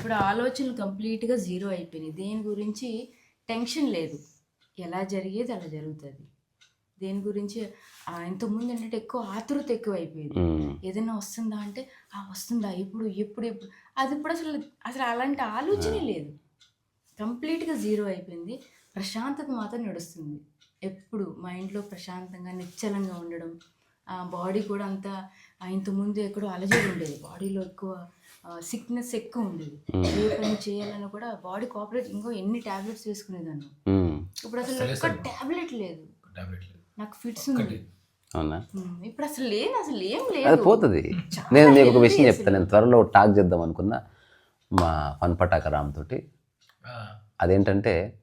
ఇప్పుడు ఆలోచనలు కంప్లీట్గా జీరో అయిపోయినాయి. దేని గురించి? టెన్షన్ లేదు. ఎలా జరిగేది అలా జరుగుతుంది. దేని గురించి? ఇంతకుముందు ఏంటంటే ఎక్కువ ఆతృత ఎక్కువ అయిపోయింది. ఏదైనా వస్తుందా అంటే ఆ వస్తుందా ఇప్పుడు ఎప్పుడు ఎప్పుడు. అది ఇప్పుడు అసలు అసలు అలాంటి ఆలోచనే లేదు. కంప్లీట్గా జీరో అయిపోయింది. ప్రశాంతత మాత్రం నడుస్తుంది. ఎప్పుడు మైండ్లో ప్రశాంతంగా నిశ్చలంగా ఉండడం. ఆ బాడీ కూడా అంత ఇంతకుముందు ఎక్కడో అలజడి ఉండేది. బాడీలో ఎక్కువ సిక్నెస్ ఎక్కువ ఉండేది. ఏ పని చేయాలని కూడా బాడీ కోఆపరేట్ ఇంకో ఎన్ని టాబ్లెట్స్ వేసుకునేదాన్ని. ఇప్పుడు అసలు ఒక్క టాబ్లెట్ లేదు. టాబ్లెట్ లేదు. నాకు ఫిట్స్ ఉంది. అవునా? ఇప్పుడు అసలు లేదు అసలు ఏం అది లేదు. పోతుంది. చాలా నేను మీకు ఒక విషయం. చెప్తాను నేను త్వరలో టాక్ చేద్దాం అనుకున్నా. మా ఫన్ పటాక రామ్ తోటి. ఆ, అదేంటంటే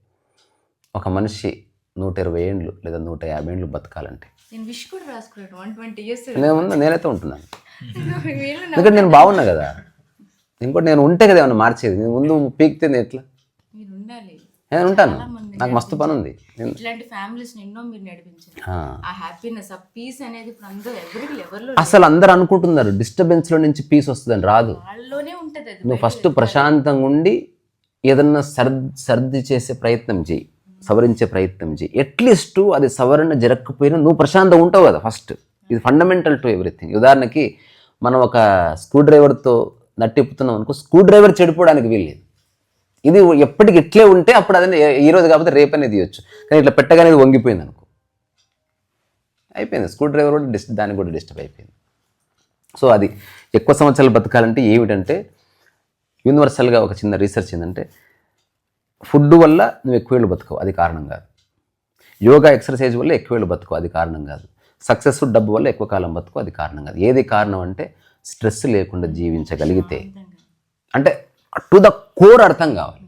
ఒక మనిషి నూట ఇరవై ఏండ్లు లేదా నూట యాభై ఏండ్లు బతకాలంటే. నేను విష్ కూడా రాసుకున్నాను. వన్ ట్వంటీ ఇయర్స్ నేను నేనైతే ఉంటున్నాను. ఎందుకంటే నేను బాగున్నా కదా. ఇంకోటి నేను ఉంటే కదా ఏమన్నా మార్చేది? నేను ముందు పీకితే ఎట్లా? నేను ఉంటాను. నాకు మస్తు పని ఉంది నేను ఇట్లాంటి ఫ్యామిలీస్ ఎన్నో మీరు నడిపించారు. ఆ. ఆ హ్యాపీనెస్ ఆ పీస్ అనేది ఇప్పుడు అందరూ ఎవరికి లెవెల్లో అసలు అందరు అనుకుంటున్నారు డిస్టర్బెన్స్లో నుంచి పీస్ వస్తుందని రాదు. వాళ్ళలోనే ఉంటది అది. నువ్వు ఫస్ట్ ప్రశాంతంగా ఉండి ఏదన్నా సర్ది సర్ది చేసే ప్రయత్నం చేయి. సవరించే ప్రయత్నం చేయి. అట్లీస్ట్ అది సవరణ జరగకపోయినా నువ్వు ప్రశాంతంగా ఉంటావు కదా ఫస్ట్ ఇది ఫండమెంటల్ టు ఎవ్రీథింగ్ ఉదాహరణకి మనం ఒక స్క్రూ డ్రైవర్తో నట్టిప్పుతున్నాం అనుకో స్క్రూ డ్రైవర్ చెడిపోవడానికి వీల్లేదు. ఇది ఎప్పటికి ఇట్లే ఉంటే అప్పుడు అదే ఈ రోజు కాకపోతే రేపనే తీయొచ్చు కానీ ఇట్లా పెట్టగానే ఇది వంగిపోయింది అనుకో. అయిపోయింది. స్క్రూ డ్రైవర్ కూడా డిస్ దానికి కూడా డిస్టర్బ్ అయిపోయింది. సో అది ఎక్కువ సంవత్సరాలు బతకాలంటే ఏమిటంటే యూనివర్సల్గా ఒక చిన్న రీసెర్చ్ ఏంటంటే ఫుడ్ వల్ల నువ్వు ఎక్కువ ఏళ్ళు బతుకవు అది కారణం కాదు. యోగా ఎక్సర్సైజ్ వల్ల ఎక్కువ ఏళ్ళు బతుకు అది కారణం కాదు. సక్సెస్ డబ్బు వల్ల ఎక్కువ కాలం బతుకు అది కారణం కాదు. ఏది కారణం అంటే స్ట్రెస్ లేకుండా జీవించగలిగితే అంటే టు ద కోర్ అర్థం కావాలి.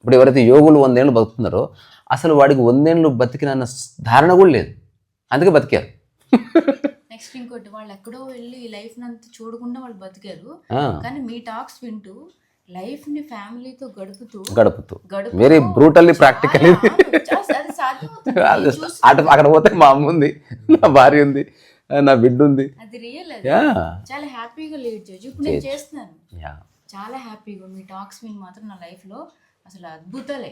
ఇప్పుడు ఎవరైతే యోగులు వందేళ్ళు బతుకుతున్నారో అసలు వాడికి వందేళ్ళు బతికిన ధారణ కూడా లేదు. అందుకే బతికారు. నెక్స్ట్ ఇంకోటి వాళ్ళు ఎక్కడో వెళ్ళి లైఫ్ అంతా చూడకుండా వాళ్ళు బతికారు. కానీ మీ టాక్స్ వింటూ లైఫ్ని ఫ్యామిలీతో గడుపుతూ గడుపుతూ. వెరీ బ్రూటల్లీ ప్రాక్టికల్ అక్కడ పోతే మా అమ్మ ఉంది నా భార్య ఉంది. నా బిడ్డ ఉంది. అది రియల్ అది. యా. చాలా హ్యాపీగా లీడ్ చేయొచ్చు. ఇప్పుడు నేను చేస్తున్నాను. చాలా హ్యాపీగా మీ టాక్స్ విని మాత్రం నా లైఫ్లో అసలు అద్భుతాలే.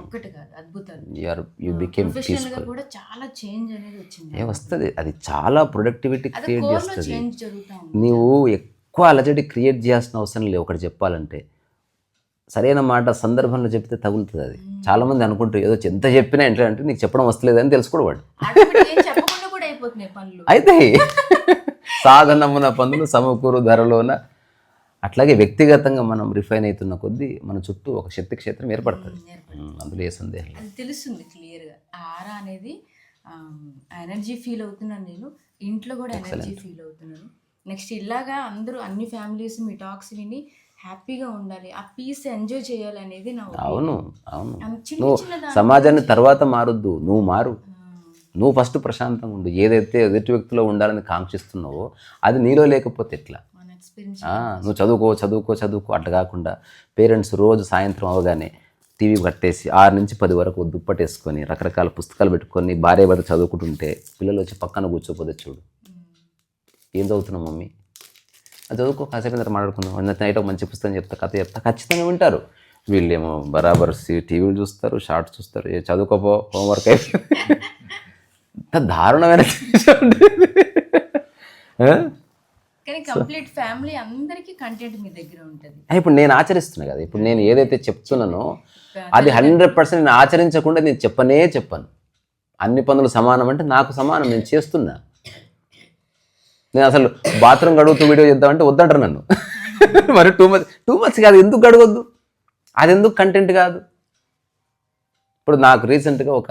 ఒక్కటి కాదు అద్భుతాలు. యూఆర్ యూ బికేమ్ ప్రొఫెషనల్గా పీస్ఫుల్ కూడా చాలా చేంజ్ అనేది వచ్చింది. ఏ వస్తుంది. అది చాలా ప్రొడక్టివిటీ క్రియేట్ చేస్తుంది. నీవు ఎక్కువ అలజడి క్రియేట్ చేయాల్సిన అవసరం లేదు. ఒకటి చెప్పాలంటే సరైన మాట సందర్భంలో చెప్తే తగులుతుంది అది. చాలా మంది అనుకుంటారు ఏదో ఎంత చెప్పినా ఏంటంటే అంటే నీకు చెప్పడం వస్తలేదని తెలుసుకోడు వాడు ఆటోమేటిక్ ఏం చెప్పకుండా కూడా అయిపోతున్నాయి పనులు అయితే సాధనమున పనులు సమకూరు ధరలోన అట్లాగే వ్యక్తిగతంగా మనం రిఫైన్ అవుతున్న కొద్దీ మన చుట్టూ ఒక శక్తి క్షేత్రం ఏర్పడుతుంది. అందులో ఏ సందేహం అది తెలుస్తుంది క్లియర్గా. ఆ ఆరా అనేది ఎనర్జీ ఫీల్ అవుతున్నాను నేను. ఇంట్లో కూడా ఎనర్జీ ఫీల్ అవుతున్నాను. నెక్స్ట్ ఇలాగా అందరూ అన్ని ఫ్యామిలీస్ మీ టాక్స్ విని హ్యాపీగా ఉండాలి. ఆ పీస్ ఎంజాయ్ చేయాలి అనేది నా. అవును అవును. నువ్వు సమాజాన్ని తర్వాత మారొద్దు. నువ్వు మారు. నువ్వు ఫస్ట్ ప్రశాంతంగా ఉండు. ఏదైతే ఎదుటి వ్యక్తిలో ఉండాలని కాంక్షిస్తున్నావో అది నీలో లేకపోతే ఎట్లా? నువ్వు చదువుకో చదువుకో చదువుకో అట్లా కాకుండా పేరెంట్స్ రోజు సాయంత్రం అవగానే టీవీ కట్టేసి ఆరు నుంచి పది వరకు దుప్పటేసుకొని రకరకాల పుస్తకాలు పెట్టుకొని భార్య భర్త చదువుకుంటుంటే పిల్లలు వచ్చి పక్కన కూర్చోపోతే చూడు. ఏం చదువుతున్నావు మమ్మీ? అది చదువుకో కాసేపు తర్వాత మాట్లాడుకుందాం. నైట్ ఒక మంచి పుస్తకం చెప్తా కథ చెప్తా ఖచ్చితంగా వింటారు. వీళ్ళేమో బరాబర్ టీవీలు చూస్తారు షార్ట్స్ చూస్తారు. ఏ చదువుకోపో హోంవర్క్ అయిపోయింది. దారుణమైన? కానీ కంప్లీట్ ఫ్యామిలీ అందరికీ కంటెంట్ మీ దగ్గర ఉంటుంది. ఇప్పుడు నేను ఆచరిస్తున్నా కదా. ఇప్పుడు నేను ఏదైతే చెప్తున్నానో అది హండ్రెడ్ పర్సెంట్ నేను ఆచరించకుండా నేను చెప్పనే చెప్పను. అన్ని పనులు సమానం అంటే నాకు సమానం నేను చేస్తున్నా. నేను అసలు బాత్రూమ్ గడుగుతూ వీడియో చేద్దామంటే వద్దంటారు నన్ను. మరి టూ మచ్ టూ మచ్ కాదు ఎందుకు గడవద్దు అది ఎందుకు కంటెంట్ కాదు? ఇప్పుడు నాకు రీసెంట్గా ఒక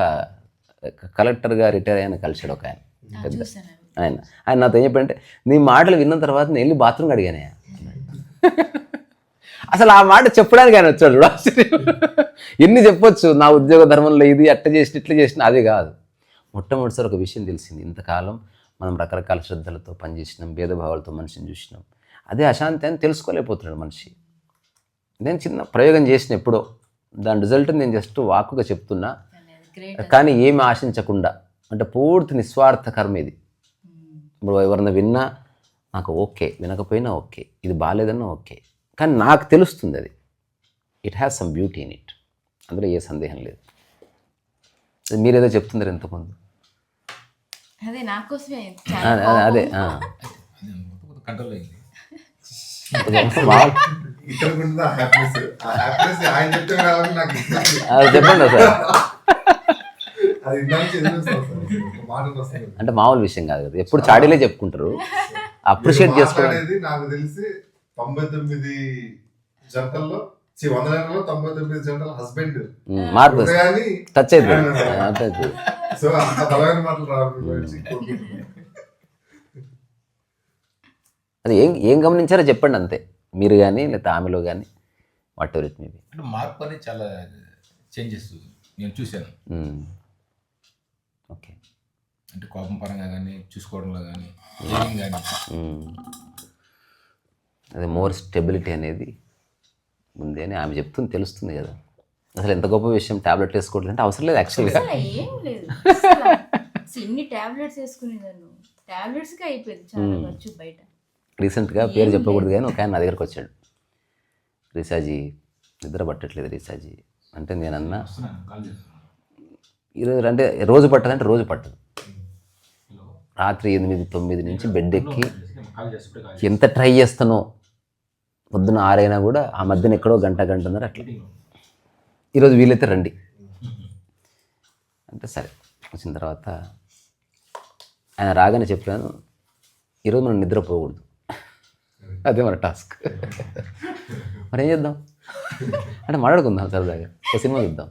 కలెక్టర్గా రిటైర్ అయిన కలిసాడు ఒక ఆయన. పెద్ద. ఆయన. ఆయన నాతో ఏం చెప్పంటే నీ మాటలు విన్న తర్వాత నేను వెళ్ళి బాత్రూమ్ అడిగానే. అసలు ఆ మాట చెప్పడానికి ఆయన వచ్చాడు. ఎన్ని చెప్పొచ్చు నా ఉద్యోగ ధర్మంలో ఇది అట్ట చేసిన ఇట్లా చేసిన అది కాదు. మొట్టమొదటిసారి ఒక విషయం తెలిసింది. ఇంతకాలం మనం రకరకాల శ్రద్ధలతో పనిచేసినాం భేదభావాలతో మనిషిని చూసినాం. అదే అశాంతి అని తెలుసుకోలేకపోతున్నాడు మనిషి. నేను చిన్న ప్రయోగం చేసిన ఎప్పుడో దాని రిజల్ట్ నేను జస్ట్ వాక్కుగా చెప్తున్నా. కానీ ఏమి ఆశించకుండా అంటే పూర్తి నిస్వార్థ కర్మ ఇది. ఇప్పుడు ఎవరన్నా విన్నా నాకు ఓకే వినకపోయినా ఓకే ఇది బాగాలేదన్నా ఓకే. కానీ నాకు తెలుస్తుంది అది. It has some beauty in it అందులో ఏ సందేహం లేదు. అది మీరేదో చెప్తున్నారు ఇంతకుముందు. అదే. అది చెప్పండి సార్ అది ఇందాక ఎదురుస్తాను సార్ ఒక మాట వస్తుంది అంటే మామూలు విషయం కాదు కదా. ఎప్పుడు చాడీలే చెప్పుకుంటారు. అప్రిషియేట్ చేసుకోవడం. నాకు తెలిసి తొంభై తొమ్మిది జంటల్లో తొంభై తొమ్మిది జంటల హస్బెండ్. మార్పు టచ్. సో అంత బలమైన మాటలు రావాలి. అది ఏం ఏం గమనించారో చెప్పండి అంతే. మీరు కానీ లేకపోతే ఆమెలో కానీ వాట్ ఎవర్ ఇట్ మేబీ అంటే మార్పు అనేది చాలా చేంజెస్ నేను చూశాను. ఓకే. అంటే కోపం పరంగా కానీ చూసుకోవడంలో కానీ ఏం కానీ అదే మోర్ స్టెబిలిటీ అనేది ఉంది అని ఆమె చెప్తుంది తెలుస్తుంది కదా. అసలు ఎంత గొప్ప విషయం టాబ్లెట్ వేసుకోవట్లేదు అంటే అవసరం లేదు యాక్చువల్గా అసలు ఏం లేదు. టాబ్లెట్స్ వేసుకునేదాన్ని టాబ్లెట్స్కి అయిపోయింది చాలా ఖర్చు బయట. రీసెంట్గా పేరు చెప్పకూడదు కానీ ఒక ఆయన నా దగ్గరకు వచ్చాడు. రీసాజీ నిద్ర పట్టట్లేదు రీసాజీ అంటే నేనన్నా ఈరోజు అంటే రోజు పట్టదంటే రోజు పట్టదు. రాత్రి ఎనిమిది తొమ్మిది నుంచి బెడ్ ఎక్కి ఎంత ట్రై చేస్తానో పొద్దున ఆరైనా కూడా ఆ మధ్యన ఎక్కడో గంట గంటన్నర అట్లా. ఈరోజు వీలైతే రండి. అంటే సరే వచ్చిన తర్వాత ఆయన రాగానే చెప్పాను ఈరోజు మనం నిద్రపోకూడదు అదే మన టాస్క్. మరి ఏం చేద్దాం? అంటే మాట్లాడుకుందాం సరదాగా. ఒక సినిమా చూద్దాం.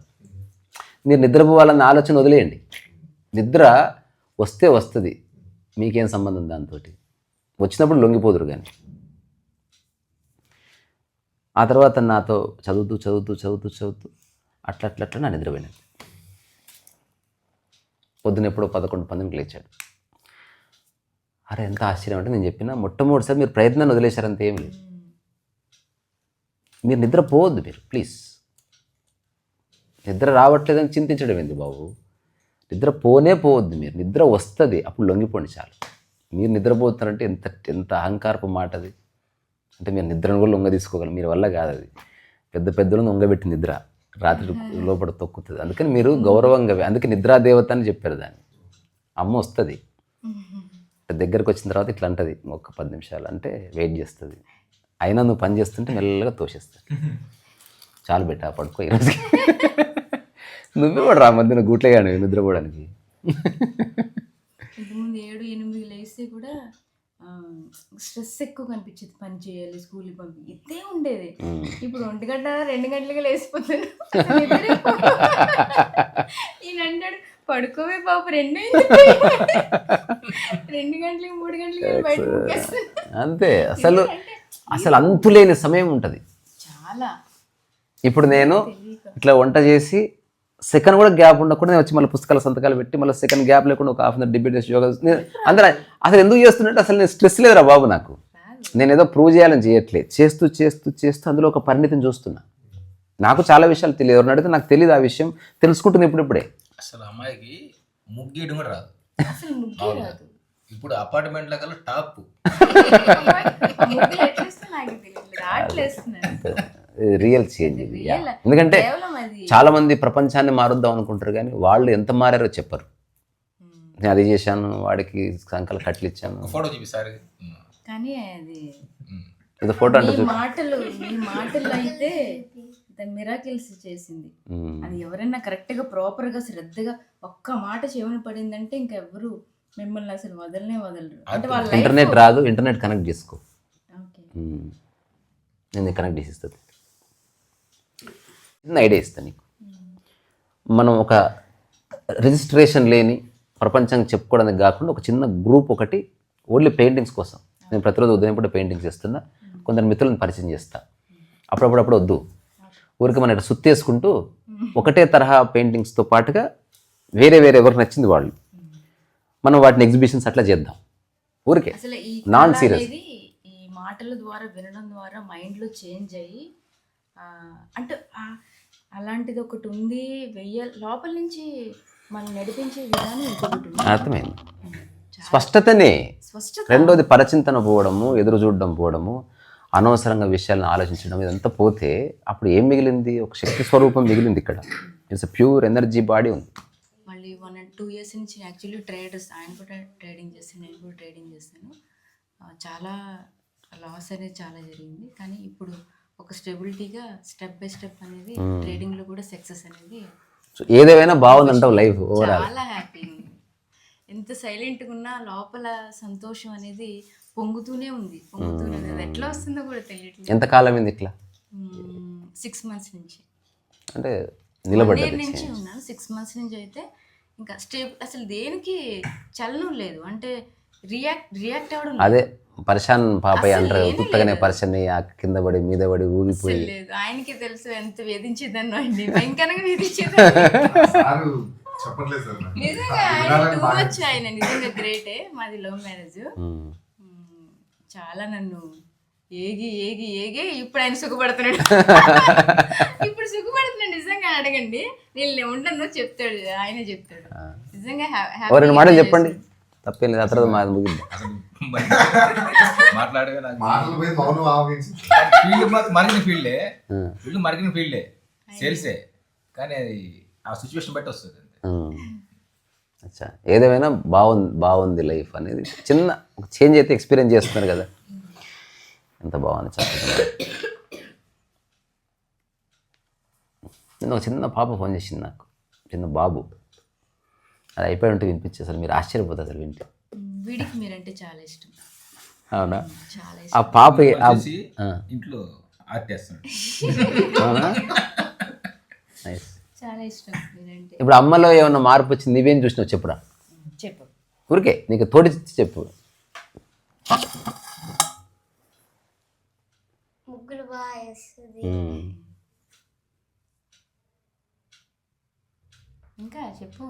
మీరు నిద్రపోవాలన్న ఆలోచన వదిలేయండి. నిద్ర వస్తే వస్తుంది. మీకేం సంబంధం దాంతో వచ్చినప్పుడు లొంగిపోదురు కానీ ఆ తర్వాత నాతో చదువుతూ చదువుతూ చదువుతూ చదువుతూ అట్లా అట్లా అట్లా నా నిద్రపోయినాను పొద్దున ఎప్పుడో పదకొండు పంతొమ్మిది లేచాడు. అరే ఎంత ఆశ్చర్యం అంటే నేను చెప్పిన మొట్టమొదటిసారి మీరు ప్రయత్నాన్ని వదిలేశారంత ఏం లేదు. మీరు నిద్రపోవద్దు మీరు ప్లీజ్. నిద్ర రావట్లేదని చింతించడం ఏంది బాబు? నిద్ర పోనే పోవద్దు మీరు. నిద్ర వస్తుంది. అప్పుడు లొంగిపోండి చాలు. మీరు నిద్రపోతున్నారంటే ఎంత ఎంత అహంకారపు మాట అది. అంటే మీరు నిద్రను కూడా లొంగ తీసుకోగలరు మీరు వల్ల కాదు అది. పెద్ద పెద్దలను లొంగబెట్టి నిద్ర. రాత్రి లోపల తొక్కుతుంది. అందుకని మీరు గౌరవంగా అందుకే నిద్రా దేవత అని చెప్పారు దాన్ని. అమ్మ వస్తుంది. అంటే దగ్గరకు వచ్చిన తర్వాత ఇట్లా అంటది. ఒక పది నిమిషాలు అంటే వెయిట్ చేస్తుంది. అయినా నువ్వు పని చేస్తుంటే మెల్లగా తోసేస్తుంది. చాలు బెట్ట పడుకో ఈరోజు నువ్వే కూడా రా మధ్యన గూట్లేగాను నిద్రపోవడానికి. ఇంతకుముందు ఏడు ఎనిమిది లేస్తే కూడా స్ట్రెస్ ఎక్కువ కనిపించేది పని చేయాలి స్కూల్కి పంపి ఇదే ఉండేది. ఇప్పుడు ఒంటి గంట రెండు గంటలకి లేచిపోతాను. ఈయన అంటాడు పడుకోవే పాప రెండు అయింది." రెండు గంటలకి మూడు గంటలకి బయట. అంతే. అసలు అసలు అంతులేని సమయం ఉంటుంది. చాలా. ఇప్పుడు నేను ఇట్లా వంట చేసి సెకండ్ కూడా గ్యాప్ ఉండకుండా నేను వచ్చి మళ్ళీ పుస్తకాల సంతకాలు పెట్టి మళ్ళీ సెకండ్ గ్యాప్ లేకుండా ఒక హాఫ్ అన్ అవర్ డిబేట్ చేసి యోగా అందరూ అసలు ఎందుకు చేస్తున్నట్టు అసలు నేను స్ట్రెస్ లేదురా బాబు నాకు. నేను ఏదో ప్రూవ్ చేయాలని చేయట్లేదు. చేస్తూ చేస్తూ చేస్తూ అందులో ఒక పరిణితిని చూస్తున్నా. నాకు చాలా విషయాలు తెలియదు. ఎవరిని అడిగితే నాకు తెలియదు ఆ విషయం. తెలుసుకుంటుంది ఇప్పుడిప్పుడే. అసలు అమ్మాయికి ముగ్గేయడం కూడా రాదు. ఇప్పుడు అపార్ట్మెంట్ల కల్లా టాప్ రియల్ చేంజ్ ఇది. ఎందుకంటే చాలా మంది ప్రపంచాన్ని మారుద్దాం అనుకుంటారు కానీ వాళ్ళు ఎంత మారారో చెప్పరు. నేను అది చేశాను వాడికి సంకల కట్లు ఇచ్చాను. ఫోటో చూపిస్తారు కానీ అది ఇది ఫోటో అంటే మీ మాటలు మీ మాటలు అయితే ద మిరాకిల్స్ చేసింది. అది ఎవరైనా కరెక్ట్గా ప్రాపర్గా శ్రద్ధగా ఒక్క మాట చెవిన పడిందంటే ఇంకెవ్వరు మిమ్మల్ని అసలు వదలనే వదలరు. అంటే వాళ్ళ ఇంటర్నెట్ రాదు ఇంటర్నెట్ కనెక్ట్ చేసుకో. నేను కనెక్ట్ చేసి చిన్న ఐడియా ఇస్తాను నీకు. మనం ఒక రిజిస్ట్రేషన్ లేని ప్రపంచానికి చెప్పుకోవడానికి కాకుండా ఒక చిన్న గ్రూప్ ఒకటి ఓన్లీ పెయింటింగ్స్ కోసం. నేను ప్రతిరోజు ఉదయం పూట పెయింటింగ్స్ చేస్తున్నా కొందరు మిత్రులను పరిచయం చేస్తా. అప్పుడప్పుడు వద్దు. ఊరికి మన ఇట్లా సుత్తేసుకుంటూ ఒకటే తరహా పెయింటింగ్స్తో పాటుగా వేరే వేరే ఎవరికి నచ్చింది వాళ్ళు. మనం వాటిని ఎగ్జిబిషన్స్ అట్లా చేద్దాం. ఊరికే. నాన్ సీరియస్ మాటల ద్వారా వినడం ద్వారా మైండ్లో చేంజ్ అయ్యి అంటే అలాంటిది ఒకటి ఉంది. వెయ్య లోపల నుంచి మనం నడిపించే విధానం ఇంకొకటి ఉంది. అర్థమైంది. స్పష్టతనే స్పష్టత. రెండోది పరచింతన పోవడము ఎదురు చూడడం పోవడము అనవసరంగా విషయాలను ఆలోచించడం ఇదంతా పోతే అప్పుడు ఏం మిగిలింది? ఒక శక్తి స్వరూపం మిగిలింది ఇక్కడ. ఇట్స్ ప్యూర్ ఎనర్జీ బాడీ ఉంది. మళ్ళీ వన్ అండ్ టూ ఇయర్స్ నుంచి యాక్చువల్లీ ట్రేడర్స్ ఆయన కూడా ట్రేడింగ్ చేస్తాను నేను కూడా ట్రేడింగ్ చేస్తాను చాలా లాస్ అనేది చాలా జరిగింది. కానీ ఇప్పుడు ఒక స్టెబిలిటీగా స్టెప్ బై స్టెప్ అనేది ట్రేడింగ్లో కూడా సక్సెస్ అనేది సో ఏదేమైనా బాగుందంటావు లైఫ్ ఓవరాల్ చాలా హ్యాపీ ఎంత సైలెంట్గా ఉన్నా లోపల సంతోషం అనేది పొంగుతూనే ఉంది పొంగుతూనే ఉంది. ఎట్లా వస్తుందో కూడా తెలియట్లేదు. ఎంతకాలం అయింది ఇట్లా? సిక్స్ మంత్స్ నుంచి. అంటే నిలబడ్డది నుంచి ఉన్నాను సిక్స్ మంత్స్ నుంచి అయితే ఇంకా స్టేబుల్ అసలు దేనికి చలనం లేదు. అంటే రియాక్ట్ రియాక్ట్. అదే పరిశాన్ పాపయ్య అంటారు లేదు. పరిశాన్ ఆ కింద పడి మీద పడి ఊగిపోయి. లేదు. ఆయనకి తెలుసు ఎంత వేధించేదాన్ని అండి. భయంకరంగా. నిజంగా ఆయన టూ మచ్ ఆయన. నిజంగా గ్రేటే మాది లవ్ మ్యారేజ్. చాలా నన్ను ఏగి ఏగి ఏగి ఇప్పుడు ఆయన సుఖపడుతున్నాడు. ఇప్పుడు సుఖపడుతున్నాడు నిజంగా అడగండి. నేను ఉండను చెప్తాడు ఆయనే చెప్తాడు. నిజంగా మాటలు చెప్పండి. తప్పేం లేదు ఆ తర్వాత మాది ముగింది అసలు మరి మాట్లాడగా నాకు. మాటల మీద మౌనం ఆవగించి. ఫీల్డ్ మరిగిన ఫీల్డే. ఫీల్డ్ మరిగిన ఫీల్డే. సేల్సే. కానీ అది ఆ సిచ్యువేషన్ బట్టి వస్తుంది. అచ్చా. ఏదేమైనా బాగుంది బాగుంది లైఫ్ అనేది చిన్న ఒక చేంజ్ అయితే ఎక్స్పీరియన్స్ చేస్తున్నారు కదా. ఎంత బాగుంది నిన్న ఒక చిన్న పాప ఫోన్ చేసింది నాకు. చిన్న బాబు. అది అయిపోయి ఉంటే వినిపించే అసలు మీరు ఆశ్చర్యపోతారు అసలు వింటే. వీడికి మీరంటే చాలా ఇష్టం. అవునా? చాలా ఆ ఇష్టం. పాప. ఇంట్లో అవునా? నైస్ చాలా ఇష్టం మీరంటే. ఇప్పుడు అమ్మలో ఏమన్నా మార్పు వచ్చింది? నువ్వేం చూసినావు చెప్పురా? చెప్పు. ఊరికే నీకు తోడి చెప్పు. ముగ్గులు బాగా వేస్తుంది. ఉమ్. ఇంకా చెప్పు.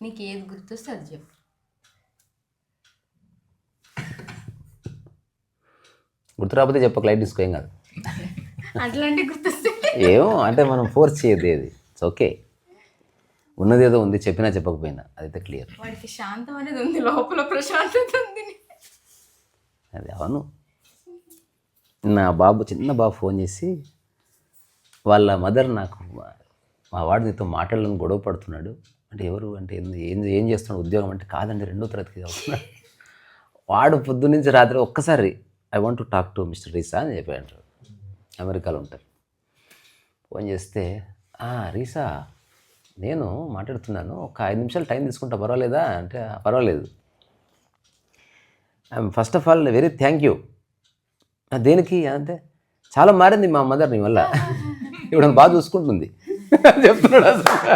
నీకు ఏది గుర్తొస్తే అది చెప్పు. గుర్తు రాకపోతే చెప్పక లైట్ తీసుకో ఏం కాదు. అట్లాంటి గుర్తొస్తే. ఏమో అంటే మనం ఫోర్స్ చేయదు ఏది. ఇట్స్ ఓకే ఉన్నది ఏదో ఉంది చెప్పినా చెప్పకపోయినా అదైతే క్లియర్ వాడికి శాంతం అనేది ఉంది లోపల ప్రశాంతత ఉంది. అది అవును. నా బాబు చిన్న బాబు ఫోన్ చేసి వాళ్ళ మదర్ నాకు మా వాడు నీతో మాట్లాడాలని గొడవ పడుతున్నాడు. అంటే ఎవరు? అంటే ఏంది- ఏం ఏం చేస్తున్నాడు? ఉద్యోగం అంటే కాదండి రెండో తరగతికి చదువుతున్నాడు. వాడు పొద్దు నుంచి రాత్రి ఒక్కసారి I want to talk to mister రీసా అని చెప్పాడు అమెరికాలో ఉంటారు ఫోన్ చేస్తే రీసా నేను మాట్లాడుతున్నాను. ఒక ఐదు నిమిషాలు టైం తీసుకుంటా పర్వాలేదా? అంటే పర్వాలేదు. పర్వాలేదు first of all very thank you. దేనికి? అంటే చాలా మారింది మా మదర్ నీ వల్ల. ఇప్పుడు బాగా చూసుకుంటుంది. చెప్తున్నాడు అసలు.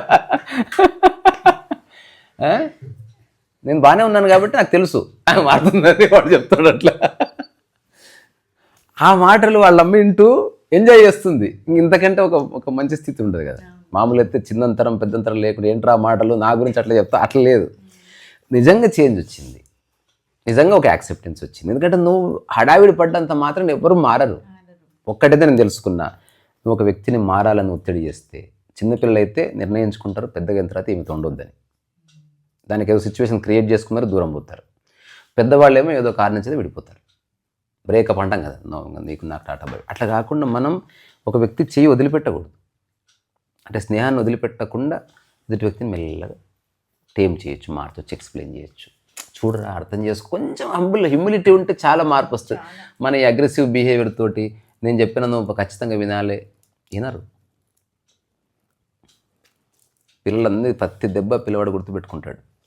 నేను బాగానే ఉన్నాను కాబట్టి నాకు తెలుసు. ఆయన మారుతుందని వాడు చెప్తాడు అట్లా. ఆ మాటలు వాళ్ళు అమ్మ వింటూ ఎంజాయ్ చేస్తుంది. ఇంక ఇంతకంటే ఒక ఒక మంచి స్థితి ఉండదు కదా. మామూలు అయితే చిన్నంతరం పెద్దంతరం లేకుండా ఏంట్రా మాటలు నా గురించి అట్లా చెప్తా అట్లా లేదు. నిజంగా చేంజ్ వచ్చింది. నిజంగా ఒక యాక్సెప్టెన్స్ వచ్చింది. ఎందుకంటే నువ్వు హడావిడి పడ్డంత మాత్రం ఎవరు మారరు. ఒక్కటైతే నేను తెలుసుకున్నా. నువ్వు ఒక వ్యక్తిని మారాలని ఒత్తిడి చేస్తే చిన్నపిల్లలు అయితే నిర్ణయించుకుంటారు పెద్దగా అయిన తర్వాత ఏమి తొండొద్దని. దానికి ఏదో సిచ్యువేషన్ క్రియేట్ చేసుకున్నారు దూరం పోతారు. పెద్దవాళ్ళేమో ఏదో కారణం చేత విడిపోతారు. బ్రేకప్ అంటాం కదా "No, ఇంకా నీకు నాకు టాటా బై అట్లా కాకుండా మనం ఒక వ్యక్తి చెయ్యి వదిలిపెట్టకూడదు. అంటే స్నేహాన్ని వదిలిపెట్టకుండా ఎదుటి వ్యక్తిని మెల్లగా టేమ్ చేయొచ్చు మార్చొచ్చు ఎక్స్ప్లెయిన్ చేయొచ్చు. చూడరా అర్థం చేసుకో. కొంచెం హంబుల్ హ్యూమిలిటీ ఉంటే చాలా మార్పు వస్తుంది. మన ఈ అగ్రెసివ్ బిహేవియర్ తోటి నేను చెప్పిన నువ్వు ఖచ్చితంగా వినాలి. వినరు. పిల్లలందరూ ప్రతి దెబ్బ పిల్లవాడు గుర్తుపెట్టుకుంటాడు.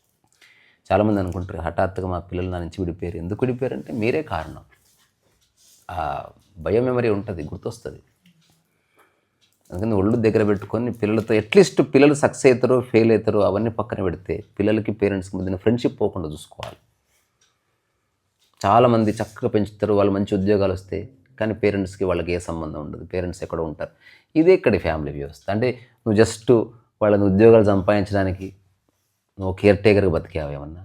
చాలామంది అనుకుంటారు హఠాత్తుగా మా పిల్లలు నా నుంచి విడిపోయారు. ఎందుకు విడిపోయారంటే మీరే కారణం. ఆ భయం మెమరీ ఉంటుంది? గుర్తొస్తుంది. అందుకని ఒళ్ళు దగ్గర పెట్టుకొని పిల్లలతో అట్లీస్ట్ పిల్లలు సక్సెస్ అవుతారో ఫెయిల్ అవుతారు అవన్నీ పక్కన పెడితే పిల్లలకి పేరెంట్స్కి మధ్యన ఫ్రెండ్షిప్ పోకుండా చూసుకోవాలి. చాలామంది చక్కగా పెంచుతారు వాళ్ళు మంచి ఉద్యోగాలు వస్తాయి కానీ పేరెంట్స్కి వాళ్ళకి ఏ సంబంధం ఉండదు. పేరెంట్స్ ఎక్కడ ఉంటారు. ఇదే ఇక్కడి ఫ్యామిలీ వ్యవస్థ. అంటే నువ్వు జస్ట్ వాళ్ళని ఉద్యోగాలు సంపాదించడానికి నువ్వు కేర్ టేకర్గా బతికావు ఏమన్నా?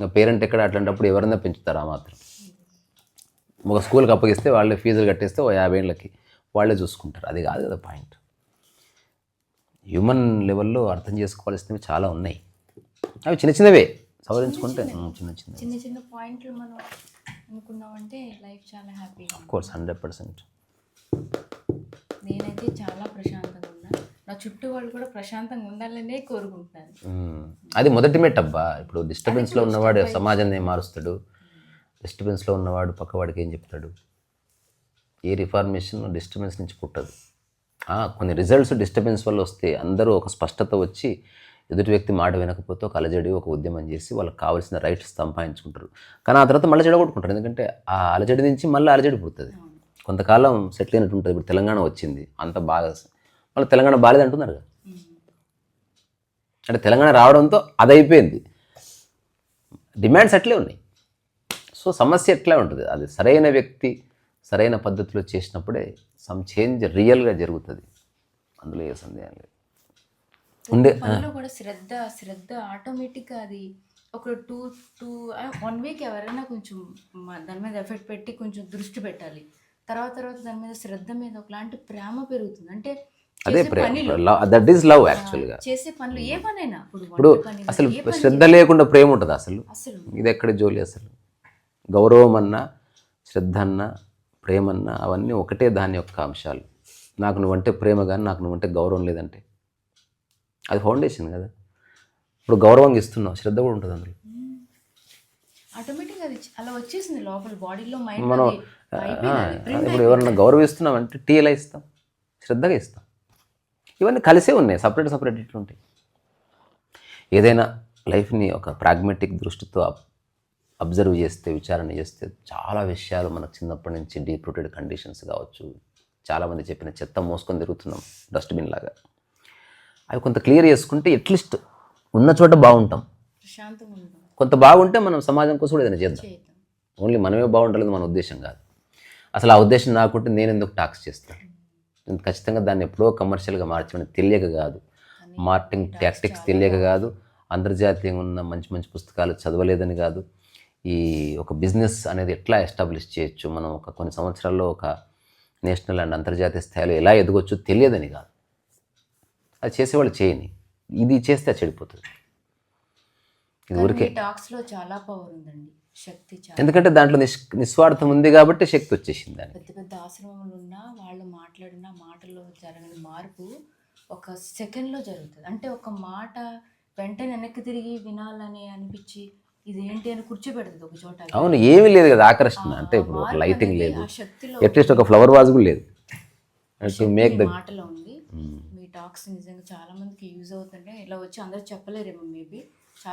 ఇంకా పేరెంట్ ఎక్కడ? అట్లాంటప్పుడు ఎవరైనా పెంచుతారు ఆ మాత్రం? ఒక స్కూల్కి అప్పగిస్తే వాళ్ళే ఫీజులు కట్టేస్తే ఓ యాభై ఏళ్ళకి వాళ్ళే చూసుకుంటారు. అది కాదు కదా పాయింట్ హ్యూమన్ లెవెల్లో అర్థం చేసుకోవాల్సినవి చాలా ఉన్నాయి. అవి చిన్న చిన్నవే. సవరించుకుంటే చిన్న చిన్న చిన్న చిన్న పాయింట్లు మనం అనుకున్నామంటే లైఫ్ చాలా హ్యాపీగా కోర్స్ హండ్రెడ్ పర్సెంట్ నేనైతే చాలా ప్రశాంతంగా నా చుట్టూ వాళ్ళు కూడా ప్రశాంతంగా ఉండాలనే కోరుకుంటున్నాను. అది మొదటి మెట్ అబ్బా. ఇప్పుడు డిస్టర్బెన్స్లో ఉన్నవాడు సమాజాన్ని మారుస్తాడు? డిస్టర్బెన్స్లో ఉన్నవాడు పక్కవాడికి ఏం చెప్తాడు? ఏ రిఫార్మేషన్ డిస్టర్బెన్స్ నుంచి పుట్టదు. కొన్ని రిజల్ట్స్ డిస్టర్బెన్స్ వల్ల వస్తే అందరూ ఒక స్పష్టత వచ్చి ఎదుటి వ్యక్తి మాట వినకపోతే ఒక అలజడి ఒక ఉద్యమం చేసి వాళ్ళకి కావాల్సిన రైట్స్ సంపాదించుకుంటారు. కానీ ఆ తర్వాత మళ్ళీ చెడగొట్టుకుంటారు. ఎందుకంటే ఆ అలజడి నుంచి మళ్ళీ అలజడి పుడుతుంది. కొంతకాలం సెటిల్ అయినట్టు ఉంటుంది. ఇప్పుడు తెలంగాణ వచ్చింది. అంత బాగా మళ్ళీ తెలంగాణ బాగాలేదు అంటున్నారు కదా. అంటే తెలంగాణ రావడంతో అది అయిపోయింది డిమాండ్స్ అట్లే ఉన్నాయి. సో సమస్య ఎట్లా ఉంటుంది? అది సరైన వ్యక్తి సరైన పద్ధతిలో చేసినప్పుడే సమ్ చేంజ్ రియల్గా జరుగుతుంది. అందులో ఏ సందేహం లేదు. ఉండే కూడా శ్రద్ధ శ్రద్ధ ఆటోమేటిక్గా అది ఒక టూ టూ వన్ వీక్ ఎవరైనా కొంచెం దాని మీద ఎఫెక్ట్ పెట్టి కొంచెం దృష్టి పెట్టాలి. తర్వాత తర్వాత దాని మీద శ్రద్ధ మీద ఒకలాంటి ప్రేమ పెరుగుతుంది. అంటే అదే ప్రేమ దట్ ఈస్ లవ్ యాక్చువల్గా చేసే పనులు ఇప్పుడు అసలు శ్రద్ధ లేకుండా ప్రేమ ఉంటుంది అసలు? ఇది ఎక్కడ జోలి అసలు? గౌరవం అన్నా శ్రద్ధ అన్నా ప్రేమ అన్నా అవన్నీ ఒకటే దాని యొక్క అంశాలు. నాకు నువ్వంటే ప్రేమ కానీ నాకు నువ్వంటే గౌరవం లేదంటే. అది ఫౌండేషన్ కదా. ఇప్పుడు గౌరవంగా ఇస్తున్నావు శ్రద్ధ కూడా ఉంటుంది అందులో. ఆటోమేటిక్ అది అలా వచ్చేసింది లోపల బాడీలో మైండ్ మనం ఇప్పుడు ఎవరన్నా గౌరవిస్తున్నామంటే టీ ఎలా ఇస్తాం శ్రద్ధగా ఇస్తాం. ఇవన్నీ కలిసే ఉన్నాయి సపరేట్ సపరేట్ ఇట్లా ఉంటాయి ఏదైనా లైఫ్ని ఒక ప్రాగ్మెటిక్ దృష్టితో అబ్- అబ్జర్వ్ చేస్తే విచారణ చేస్తే చాలా విషయాలు మనకు చిన్నప్పటి నుంచి డీప్ రూటెడ్ కండిషన్స్ కావచ్చు. చాలామంది చెప్పిన చెత్త మోసుకొని తిరుగుతున్నాం డస్ట్బిన్ లాగా. అవి కొంత క్లియర్ చేసుకుంటే అట్లీస్ట్ ఉన్న చోట బాగుంటాం. కొంత బాగుంటే మనం సమాజం కోసం కూడా ఏదైనా చేద్దాం. ఓన్లీ మనమే బాగుండాలని మన ఉద్దేశం కాదు. అసలు ఆ ఉద్దేశం నాకుంటే నేను ఎందుకు టాక్స్ చేస్తాను? ఖచ్చితంగా దాన్ని ఎప్పుడో కమర్షియల్గా మార్చమని తెలియక కాదు. మార్కెటింగ్ టాక్టిక్స్ తెలియక కాదు. అంతర్జాతీయంగా ఉన్న మంచి మంచి పుస్తకాలు చదవలేదని కాదు. ఈ ఒక బిజినెస్ అనేది ఎట్లా ఎస్టాబ్లిష్ చేయొచ్చు? మనం ఒక కొన్ని సంవత్సరాల్లో ఒక నేషనల్ అండ్ అంతర్జాతీయ స్థాయిలో ఎలా ఎదగొచ్చు తెలియదని కాదు. అది చేసేవాళ్ళు చేయని. ఇది చేస్తే చెడిపోతుంది. ఇది ఊరికే. టాక్స్లో చాలా పవర్ ఉందండి. శక్తి ఎందుకంటే దాంట్లో నిస్ నిస్వార్థం ఉంది కాబట్టి శక్తి వచ్చేసింది దానికి. పెద్ద పెద్ద ఆశ్రమములు ఉన్నా వాళ్ళు మాట్లాడిన మాటలో జరగని మార్పు ఒక సెకండ్లో జరుగుతుంది. అంటే ఒక మాట వెంటనే వెనక్కి తిరిగి వినాలని అనిపించి ఇది ఏంటి అని కూర్చోబెడుతుంది ఒక చోట. అవును ఏమీ లేదు కదా ఆకర్షణ. అంటే ఇప్పుడు ఒక లైటింగ్ లేదు. అట్లీస్ట్ ఒక ఫ్లవర్ వాజ్ కూడా లేదు. టు మేక్ ద మాటలో ఉంది. మీ టాక్స్ నిజంగా చాలా మందికి యూజ్ అవుతుంటే ఇలా వచ్చి అందరూ చెప్పలేరేమో మేబీ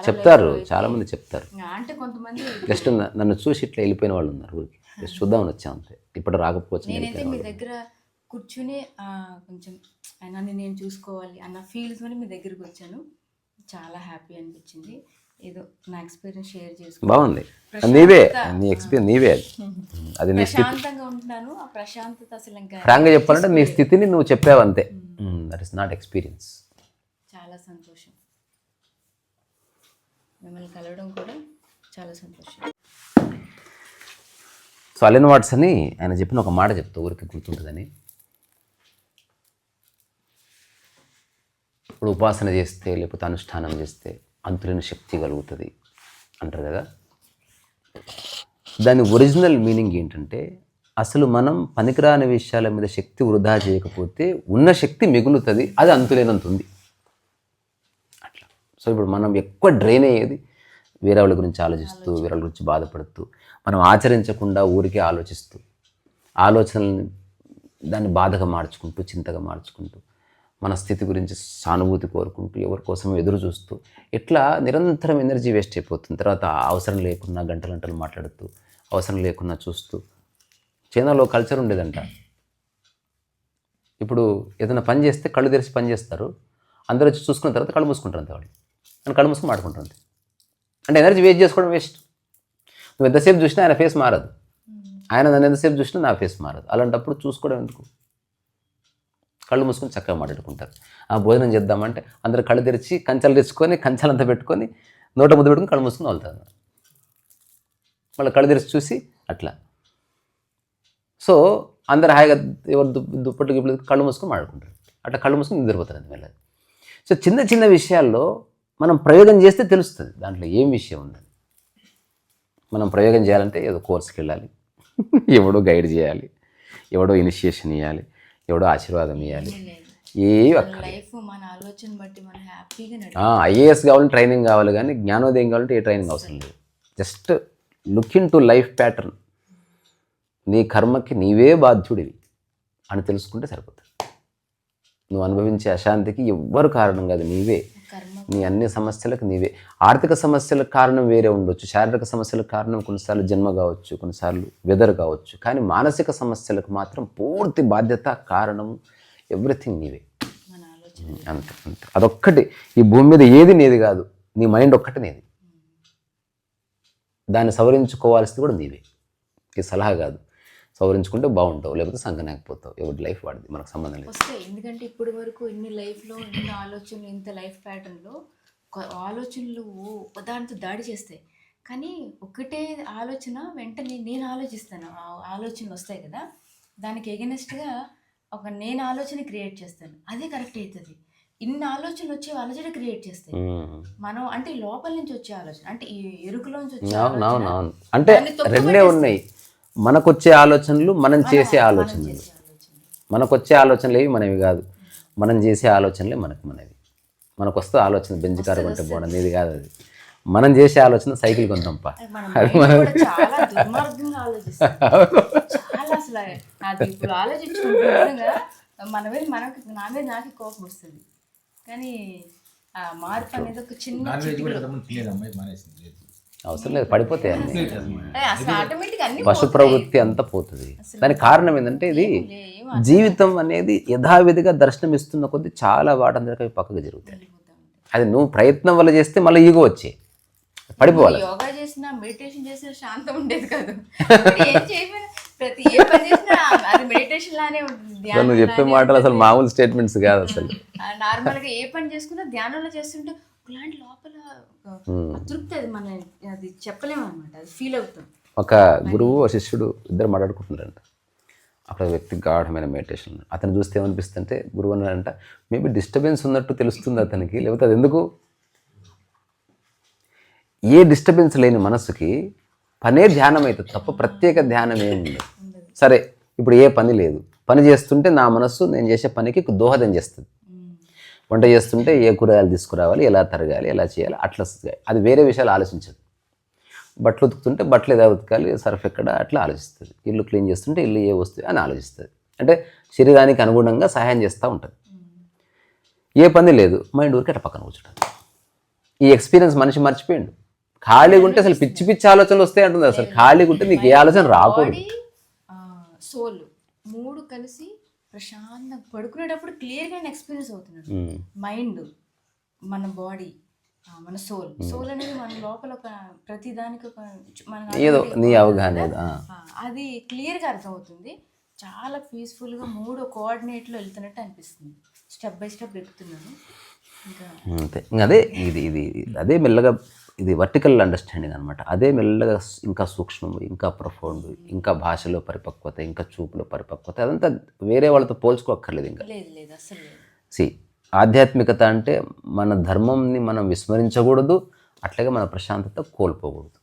చెప్తారు level లో చాలా అయితే- మంది చెప్తారు. అంటే కొంతమంది జస్ట్ నన్ను చూసి ఇట్లా వెళ్ళిపోయిన వాళ్ళు ఉన్నారు ఊరికి. జస్ట్ చూద్దామని వచ్చాం అంతే. ఇప్పుడు రాకపోవచ్చు నేను నేనైతే మీ. దగ్గర కూర్చుని కొంచెం నన్ను నేను చూసుకోవాలి అన్న ఫీల్స్ అని మీ దగ్గరికి వచ్చాను. చాలా హ్యాపీ అనిపించింది. ఏదో నా ఎక్స్పీరియన్స్ షేర్ చేసుకుని బాగుంది. నీవే. నీ ఎక్స్పీరియన్స్ నీవే అది. నీ ప్రశాంతంగా ఉంటున్నాను. ఆ ప్రశాంతత అసలు ఇంకా ఫ్రాంక్గా చెప్పాలంటే నీ స్థితిని నువ్వు చెప్పావు అంతే దట్ ఇస్ నాట్ ఎక్స్పీరియన్స్ చాలా సంతోషం. మిమ్మల్ని కలవడం కూడా చాలా సంతోషం. సో అలెన్ వాట్స్ అని ఆయన చెప్పిన ఒక మాట చెప్తా ఊరికి గుర్తుంటుందని. ఇప్పుడు ఉపాసన చేస్తే లేకపోతే అనుష్ఠానం చేస్తే అంతులేని శక్తి కలుగుతుంది అంటారు కదా. దాని ఒరిజినల్ మీనింగ్ ఏంటంటే అసలు మనం పనికిరాని విషయాల మీద శక్తి వృధా చేయకపోతే ఉన్న శక్తి మిగులుతుంది అది అంతులేనంత ఉంది సో ఇప్పుడు మనం ఎక్కువ డ్రైన్ అయ్యేది వేరే వాళ్ళ గురించి ఆలోచిస్తూ వేరే వాళ్ళ గురించి బాధపడుతూ మనం ఆచరించకుండా ఊరికే ఆలోచిస్తూ ఆలోచనల్ని దాన్ని బాధగా మార్చుకుంటూ చింతగా మార్చుకుంటూ మన స్థితి గురించి సానుభూతి కోరుకుంటూ ఎవరి కోసం ఎదురు చూస్తూ ఇట్లా నిరంతరం ఎనర్జీ వేస్ట్ అయిపోతుంది. తర్వాత అవసరం లేకున్నా గంటలు గంటలు మాట్లాడుతూ అవసరం లేకున్నా చూస్తూ చైనాలో కల్చర్ ఉండేదంట. ఇప్పుడు ఏదైనా పని చేస్తే కళ్ళు తెరిచి పని చేస్తారు. అందరూ వచ్చి చూసుకున్న తర్వాత కళ్ళు మూసుకుంటారు అంతే వాళ్ళు. అని కళ్ళు మూసుకుని మాట్లాడుకుంటారు అంటే ఎనర్జీ వేస్ట్ చేసుకోవడం వేస్ట్ నువ్వు ఎంతసేపు చూసినా ఆయన ఫేస్ మారదు. ఆయన నన్ను ఎంతసేపు చూసినా నా ఫేస్ మారదు. అలాంటప్పుడు చూసుకోవడం ఎందుకు? కళ్ళు మూసుకొని చక్కగా మాట్లాడుకుంటారు. ఆ భోజనం చేద్దామంటే అందరు కళ్ళు తెరిచి కంచాలు తెచ్చుకొని కంచాలంతా పెట్టుకొని నోట ముద్ద పెట్టుకుని కళ్ళు మూసుకుని వెళ్తారు మళ్ళీ కళ్ళు తెరిచి చూసి అట్లా. సో అందరు హాయిగా ఎవరు దుప్ప దుప్పట్లు గిప్పట్లు కళ్ళు మూసుకొని మాట్లాడుకుంటారు. అట్లా కళ్ళు మూసుకొని నిద్రపోతారు అది వెళ్ళదు సో చిన్న చిన్న విషయాల్లో మనం ప్రయోగం చేస్తే తెలుస్తుంది. దాంట్లో ఏం విషయం ఉందని మనం ప్రయోగం చేయాలంటే ఏదో కోర్స్కి వెళ్ళాలి. ఎవడో గైడ్ చేయాలి. ఎవడో ఇనిషియేషన్ ఇవ్వాలి ఎవడో ఆశీర్వాదం ఇవ్వాలి ఏ మన లైఫ్ మన ఆలోచన బట్టి మనం హ్యాపీగా నడి ఐఏఎస్ కావాలని ట్రైనింగ్ కావాలి కానీ జ్ఞానోదయం కావాలంటే ఏ ట్రైనింగ్ అవసరం లేదు. Just look in to life pattern. నీ కర్మకి నీవే బాధ్యుడివి అని తెలుసుకుంటే సరిపోతుంది. నువ్వు అనుభవించే అశాంతికి ఎవ్వరు కారణం కాదు నీవే. నీ అన్ని సమస్యలకు నీవే. ఆర్థిక సమస్యలకు కారణం వేరే ఉండొచ్చు. శారీరక సమస్యలకు కారణం కొన్నిసార్లు జన్మ కావచ్చు కొన్నిసార్లు వెదర్ కావచ్చు. కానీ మానసిక సమస్యలకు మాత్రం పూర్తి బాధ్యత కారణం ఎవ్రీథింగ్ నీవే. అంతే అంతే. అదొక్కటి. ఈ భూమి మీద ఏది నీది కాదు. నీ మైండ్ ఒక్కటి నీది. దాన్ని సవరించుకోవాల్సింది కూడా నీవే. ఈ సలహా కాదు. సవరించుకుంటే బాగుంటావు లేకపోతే సంకనాకపోతావు. ఎవరి లైఫ్ వాడిది మనకు సంబంధం లేదు. వస్తాయి ఎందుకంటే ఇప్పటి వరకు ఇన్ని లైఫ్లో ఇన్ని ఆలోచనలు ఇంత లైఫ్ ప్యాటర్న్లో ఆలోచనలు దానితో దాడి చేస్తాయి. కానీ ఒకటే ఆలోచన వెంటనే నేను ఆలోచిస్తాను. ఆ ఆలోచనలు వస్తాయి కదా దానికి ఎగనెస్ట్గా ఒక నేను ఆలోచన క్రియేట్ చేస్తాను. అదే కరెక్ట్ అవుతుంది. ఇన్ని ఆలోచనలు వచ్చే ఆలోచన క్రియేట్ చేస్తాయి. మనం అంటే లోపల నుంచి వచ్చే ఆలోచన అంటే ఈ ఎరుకలోంచి వచ్చే అంటే రెండే. ఉన్నాయి. మనకొచ్చే ఆలోచనలు మనం చేసే ఆలోచనలు. మనకొచ్చే ఆలోచనలు ఏవి మనవి కాదు. మనం చేసే ఆలోచనలే మనకు మనవి. మనకు వస్తే ఆలోచన బెంచ్ కారు కొంటే బాగుంది ఇది కాదు అది. మనం చేసే ఆలోచన సైకిల్ కొందాంపా అది మన మీద మనకి నా మీద నాకు కోపం వస్తుంది. కానీ ఆ మార్పు అనేది ఒక చిన్న అవసరం లేదు పడిపోతాయి అన్నీ. పశు ప్రవృత్తి అంతా పోతుంది. దానికి కారణం ఏంటంటే ఇది జీవితం అనేది యథావిధిగా దర్శనం ఇస్తున్న కొద్దీ చాలా వాటందరికీ పక్కకు జరుగుతాయి. అది నువ్వు ప్రయత్నం వల్ల చేస్తే మళ్ళీ ఈగో వచ్చే. పడిపోవాలి. యోగా చేసినా మెడిటేషన్ చేసినా శాంతం ఉండేది కాదు. ఇప్పుడు ఏం చేయకపోయినా ప్రతి ఏ పని చేసినా అది మెడిటేషన్ లానే ఉంటుంది నువ్వు చెప్పే మాటలు అసలు. మామూలు స్టేట్మెంట్స్ కాదు అసలు. ఆ, నార్మల్గా ఏ పని చేసుకున్నా ధ్యానంలో చేస్తుంటే ఒకలాంటి లోపల అది మన అది చెప్పలేము అనమాట అది ఫీల్ అవుతాం. ఒక గురువు శిష్యుడు ఇద్దరు మాట్లాడుకుంటున్నారంట. అక్కడ వ్యక్తి గాఢమైన మెడిటేషన్ అతను చూస్తే ఏమనిపిస్తుంటే గురువు అన్నాడంట మేబీ డిస్టర్బెన్స్ ఉన్నట్టు తెలుస్తుంది అతనికి లేకపోతే అది ఎందుకు? ఏ డిస్టర్బెన్స్ లేని మనసుకి పనే ధ్యానం అవుతుంది తప్ప ప్రత్యేక ధ్యానం ఏమి ఉండదు. సరే ఇప్పుడు ఏ పని లేదు. పని చేస్తుంటే నా మనస్సు నేను చేసే పనికి దోహదం చేస్తుంది. వంట చేస్తుంటే ఏ కూరగాయలు తీసుకురావాలి ఎలా తరగాలి ఎలా చేయాలి అట్లా అది వేరే విషయాలు ఆలోచించదు. బట్టలు ఉతుకుతుంటే బట్టలు ఏదో ఉతకాలి సర్ఫ్ ఎక్కడ అట్లా ఆలోచిస్తుంది. ఇల్లు క్లీన్ చేస్తుంటే ఇల్లు ఏ వస్తుంది అని ఆలోచిస్తుంది. అంటే శరీరానికి అనుగుణంగా సహాయం చేస్తూ ఉంటుంది. ఏ పని లేదు మైండ్ ఊరికి అట్లా పక్కన కూర్చుంటుంది. ఈ ఎక్స్పీరియన్స్ మనిషి మర్చిపోయిండు. ఖాళీగా ఉంటే అసలు పిచ్చి పిచ్చి ఆలోచనలు వస్తాయి అంటుంది అసలు. ఖాళీగా ఉంటే నీకు ఏ ఆలోచన రాకూడదు. సోల్ మూడు కలిసి ప్రశాంతంగా పడుకునేటప్పుడు క్లియర్గా ఎక్స్పీరియన్స్ అవుతున్నాడు. ఉమ్. మైండ్ మన బాడీ మన సోల్. సోల్ అనేది మన లోపల ఒక ప్రతి దానికి ఒక మన ఏదో నీ అవగాహన అది క్లియర్గా అర్థమవుతుంది. చాలా పీస్ఫుల్గా మూడు కోఆర్డినేట్లో వెళ్తున్నట్టు అనిపిస్తుంది. స్టెప్ బై స్టెప్ ఎక్కుతున్నాను. ఇంకా అంతే. ఇంకా అదే ఇది ఇది అదే మెల్లగా ఇది వర్టికల్ అండర్స్టాండింగ్ అనమాట అదే మెల్లగా ఇంకా సూక్ష్మము ఇంకా ప్రొఫౌండ్ ఇంకా భాషలో పరిపక్వత ఇంకా చూపులో పరిపక్వత అదంతా వేరే వాళ్ళతో పోల్చుకోక్కర్లేదు ఇంకా. సి ఆధ్యాత్మికత అంటే మన ధర్మంని మనం విస్మరించకూడదు అట్లాగే మన ప్రశాంతత కోల్పోకూడదు.